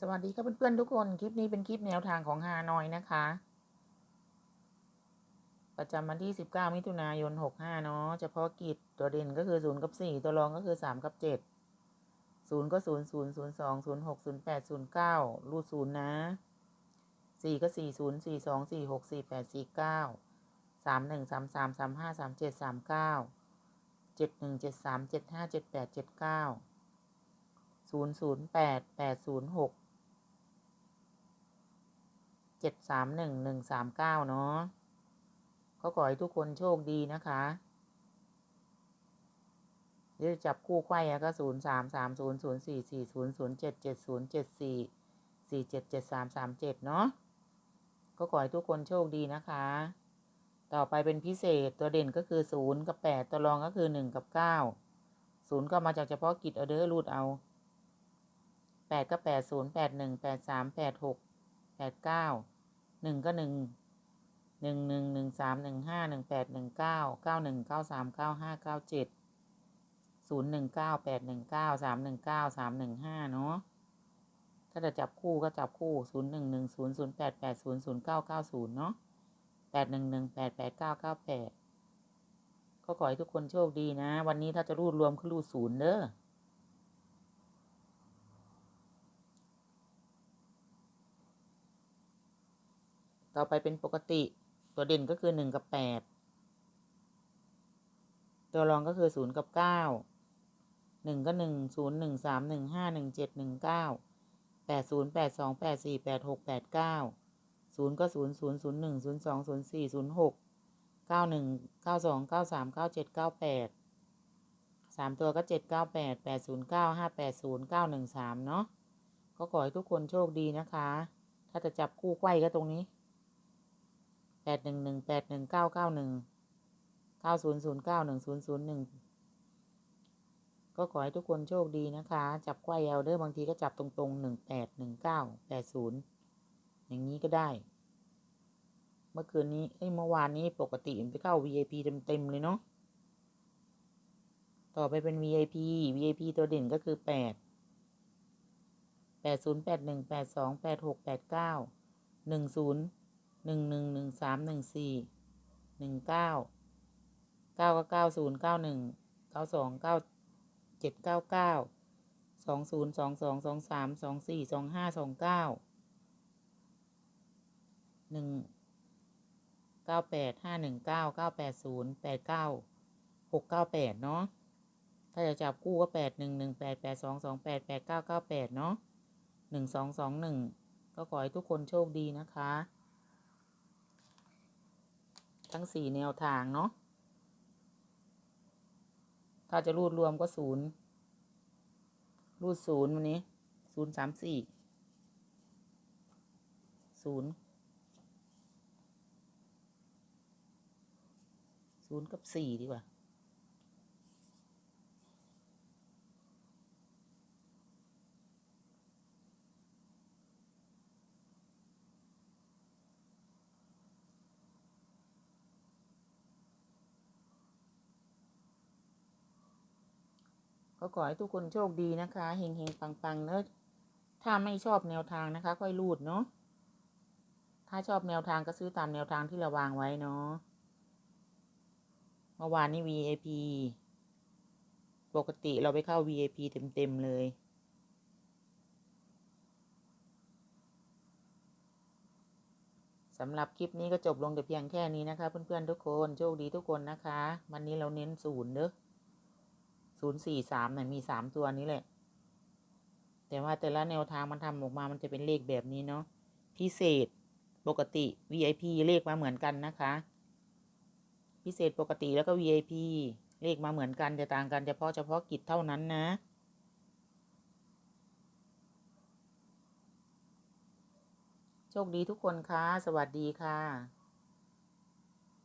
สวัสดีครับเพื่อนๆทุกคน คลิปนี้เป็นคลิปแนวทางของฮานอยนะคะ ประจำวันที่ 19 มิถุนายน 65 เนาะเฉพาะกิจตัวเด่นก็คือ 0 กับ 4 ตัวรองก็คือ 3 กับ 7 0 ก็ 0 0 0 2 0 6 0 8 0 9 รูด 0 นะ 4 ก็ 4 0 4 2 4 6 4 8 4 9 3 1 3 3 3 5 3 7 3 9 7 1 7 3 7 5 7 8 7 9 0 0 8 8 0 6 จ็ดสามหนึ่งหนึ่งสามเก้าเนาะก็ขอให้ทุกคนโชคดีนะคะเดี๋ยวจับคู่ไขว้อะก็ศูนย์สามสามศูนย์ศูนย์สี่สี่ศูนย์ศูนย์เจ็ดเจ็ดศูนย์เจ็ดสี่สี่เจ็ดเจ็ดสามสามเจ็ดเนาะก็ขอให้ทุกคนโชคดีนะคะ ต่อไปเป็นพิเศษตัวเด่นก็คือศูนย์กับแปดตัวรองก็คือหนึ่งกับเก้าศูนย์ก็มาจากเฉพาะกิจเอเดอร์รูดเอาแปดก็แปดศูนย์แปดหนึ่งแปดสามแปดหกแปดเก้า หนึ่งก็หนึ่งหนึ่งหนึ่งหนึ่งสามหนึ่งห้าหนึ่งแปดหนึ่งเก้าเก้าหนึ่งเก้าสามเก้าห้าเก้าเจ็ดศูนย์หนึ่งเก้าแปดหนึ่งเก้าสามหนึ่งเก้าสามหนึ่งห้าเนาะถ้าจะจับคู่ก็จับคู่ศูนย์หนึ่งหนึ่งศูนย์ศูนย์แปดแปดศูนย์ศูนย์เก้าเก้าศูนย์เนาะแปดหนึ่งหนึ่งแปดแปดเก้าเก้าแปดก็ขอให้ทุกคนโชคดีนะ วันนี้ถ้าจะรูดรวมคือรูดศูนย์เด้อ ต่อไปเป็นปกติ ตัวเด่นก็คือหนึ่งกับแปดตัวรองก็คือศูนย์กับเก้าหนึ่งก็หนึ่งศูนย์หนึ่งสามหนึ่งห้าหนึ่งเจ็ดหนึ่งเก้าแปดศูนย์แปดสองแปดสี่แปดหกแปดเก้าศูนย์ก็ศูนย์ศูนย์ศูนย์หนึ่งศูนย์สองศูนย์สี่ศูนย์หกเก้าหนึ่งเก้าสองเก้าสามเก้าเจ็ดเก้าแปดสามตัวก็เจ็ดเก้าแปดแปดศูนย์เก้าห้าแปดศูนย์เก้าหนึ่งสามเนาะก็ขอให้ทุกคนโชคดีนะคะ ถ้าจะจับคู่ไขว้ก็ตรงนี้ แปดหนึ่งหนึ่งแปดหนึ่งเก้าเก้าหนึ่งเก้าศูนย์ศูนย์เก้าหนึ่งศูนย์ศูนย์หนึ่งก็ขอให้ทุกคนโชคดีนะคะ จับไขว้เอาเด้อบางทีก็จับตรงๆหนึ่งแปดหนึ่งเก้าแปดศูนย์อย่างนี้ก็ได้ เมื่อคืนนี้เอ้ยเมื่อวานนี้ปกติไปเข้า VIP เต็มๆเลยเนาะต่อไปเป็น VIP VIP ตัวเด่นก็คือแปดแปดศูนย์แปดหนึ่งแปดสองแปดหกแปดเก้าหนึ่งศูนย์ หนึ่งหนึ่งหนึ่งสามหนึ่งสี่หนึ่งเก้าเก้าก็เก้าศูนย์เก้าหนึ่งเก้าสองเก้าเจ็ดเก้าเก้าสองศูนย์สองสองสองสามสองสี่สองห้าสองเก้าหนึ่งเก้าแปดห้าหนึ่งเก้าเก้าแปดศูนย์แปดเก้าหกเก้าแปดเนาะถ้าจะจับคู่ก็แปดหนึ่งหนึ่งแปดแปดสองสองแปดแปดเก้าเก้าแปดเนาะหนึ่งสองสองหนึ่งก็ขอให้ทุกคนโชคดีนะคะ ทั้งสี่แนวทางเนาะ ถ้าจะรูดรวมก็ศูนย์รูดศูนย์วันนี้ศูนย์สามสี่ศูนย์ศูนย์กับสี่ดีกว่า ก็ขอให้ทุกคนโชคดีนะคะเฮงเฮงปังปังเนอะถ้าไม่ชอบแนวทางนะคะ ค่อยรูดเนาะถ้าชอบแนวทางก็ซื้อตามแนวทางที่เราวางไว้เนาะเมื่อวานนี้ VIP ปกติเราไปเข้า VIP เต็มๆเลยสำหรับคลิปนี้ก็จบลงแต่เพียงแค่นี้นะคะ เพื่อนๆทุกคนโชคดีทุกคนนะคะ วันนี้เราเน้นศูนย์เนอะ ศูนย์สี่สามเนี่ยมีสามตัวนี้แหละ แต่ว่าแต่ละแนวทางมันทำออกมามันจะเป็นเลขแบบนี้เนาะ พิเศษปกติ VIP เลขมาเหมือนกันนะคะ พิเศษปกติแล้วก็ VIP เลขมาเหมือนกันจะต่างกันเฉพาะเฉพาะกิจเท่านั้นนะโชคดีทุกคนค่ะ สวัสดีค่ะ